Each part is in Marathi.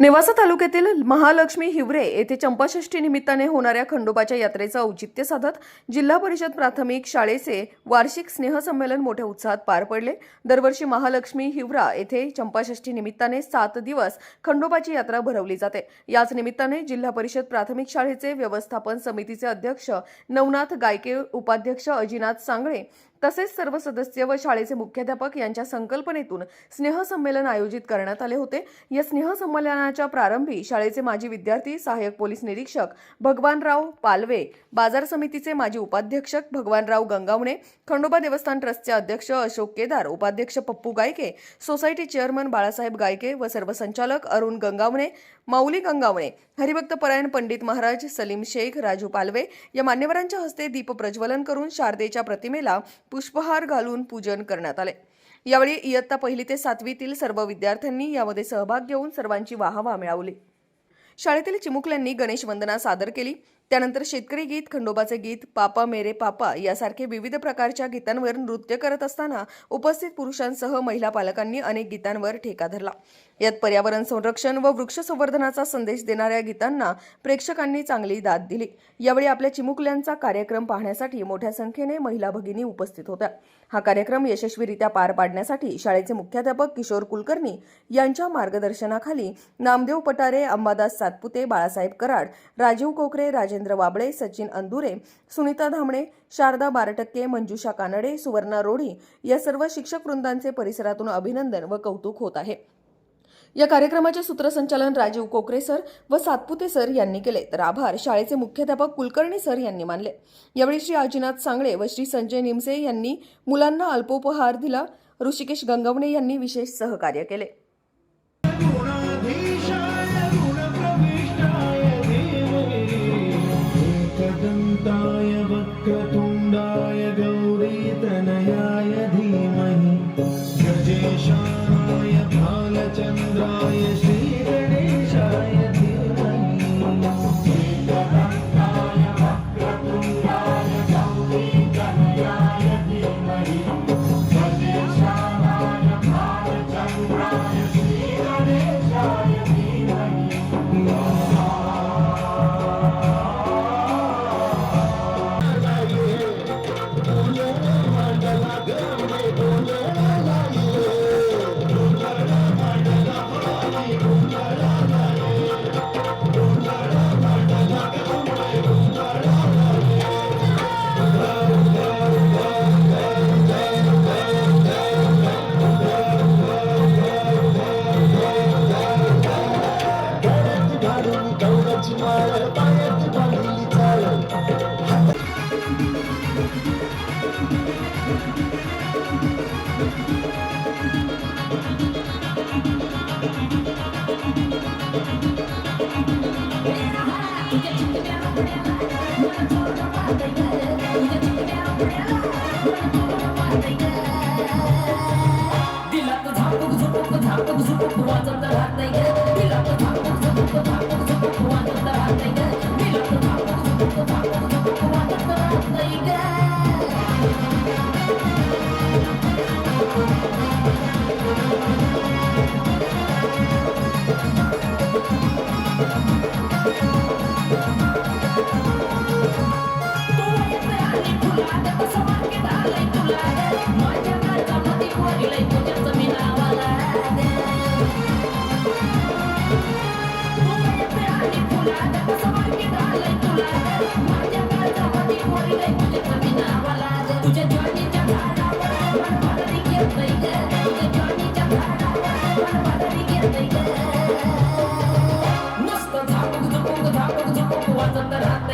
नेवासा तालुक्यातील महालक्ष्मी हिवरे येथे चंपाषष्ठी निमित्ताने होणाऱ्या खंडोबाच्या यात्रेचं औचित्य साधत जिल्हा परिषद प्राथमिक शाळेचे वार्षिक स्नेहसंमेलन मोठ्या उत्साहात पार पडले. दरवर्षी महालक्ष्मी हिवरा येथे चंपाषष्ठी निमित्ताने सात दिवस खंडोबाची यात्रा भरवली जाते. याच निमित्ताने जिल्हा परिषद प्राथमिक शाळेचे व्यवस्थापन समितीचे अध्यक्ष नवनाथ गायके उपाध्यक्ष अजिनाथ सांगळे तसेच सर्व सदस्य व शाळेचे मुख्याध्यापक यांच्या संकल्पनेतून स्नेहसंमेलन आयोजित करण्यात आले होते. या स्नेहसंमेलनाच्या प्रारंभी शाळेचे माजी विद्यार्थी सहाय्यक पोलीस निरीक्षक भगवानराव पालवे बाजार समितीचे माजी उपाध्यक्ष भगवानराव गंगावणे खंडोबा देवस्थान ट्रस्टचे अध्यक्ष अशोक केदार उपाध्यक्ष पप्पू गायके सोसायटी चेअरमन बाळासाहेब गायके व सर्व संचालक अरुण गंगावणे माऊली गंगावणे हरिभक्त परायण पंडित महाराज सलीम शेख राजू पालवे या मान्यवरांच्या हस्ते दीप प्रज्वलन करून शारदेच्या प्रतिमेला पुष्पहार घालून पूजन करण्यात आले. यावेळी इयत्ता पहिली ते सातवीतील सर्व विद्यार्थ्यांनी यामध्ये सहभाग घेऊन सर्वांची वाहवा मिळवली. शाळेतील चिमुकल्यांनी गणेश वंदना सादर केली. त्यानंतर शेतकरी गीत खंडोबाचे गीत पापा मेरे पापा यासारखे विविध प्रकारच्या गीतांवर नृत्य करत असताना उपस्थित पुरुषांसह महिला पालकांनी अनेक गीतांवर ठेका धरला. यात पर्यावरण संरक्षण व वृक्ष संवर्धनाचा संदेश देणाऱ्या गीतांना प्रेक्षकांनी चांगली दाद दिली. यावेळी आपल्या चिमुकल्यांचा कार्यक्रम पाहण्यासाठी मोठ्या संख्येने महिला भगिनी उपस्थित होत्या. हा कार्यक्रम यशस्वीरित्या पार पाडण्यासाठी शाळेचे मुख्याध्यापक किशोर कुलकर्णी यांच्या मार्गदर्शनाखाली नामदेव पटारे अंबादास सातपुते बाळासाहेब कराड राजीव कोकरे राजेंद्र वाबळे सचिन अंदुरे सुनीता धामणे शारदा बारटक्के मंजुषा कानडे सुवर्णा रोढी या सर्व शिक्षक वृंदांचे परिसरातून अभिनंदन व कौतुक होत आहे. या कार्यक्रमाचे सूत्रसंचालन राजीव कोकरे सर व सातपुते सर यांनी केले. तर आभार. शाळेचे मुख्याध्यापक कुलकर्णी सर यांनी मानले. यावेळी श्री अजिनाथ सांगळे व श्री संजय निमसे यांनी मुलांना अल्पोपहार दिला. ऋषिकेश गंगवणे यांनी विशेष सहकार्य केले. गुणाधीशाय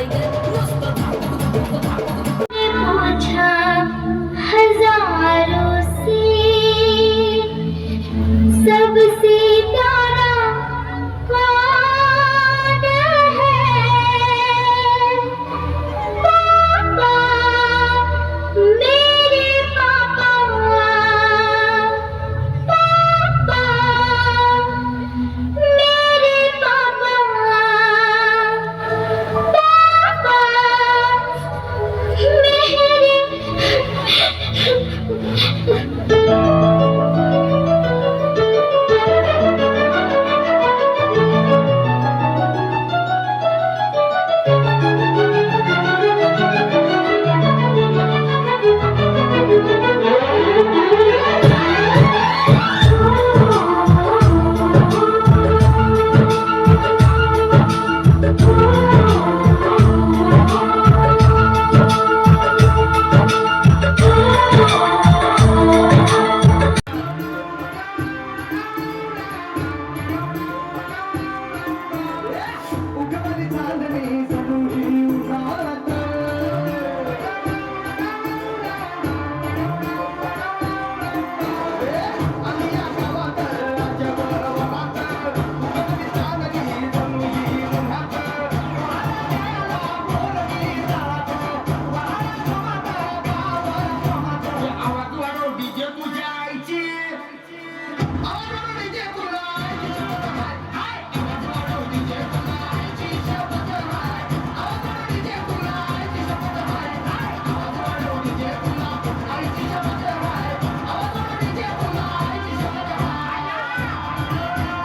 they didn't.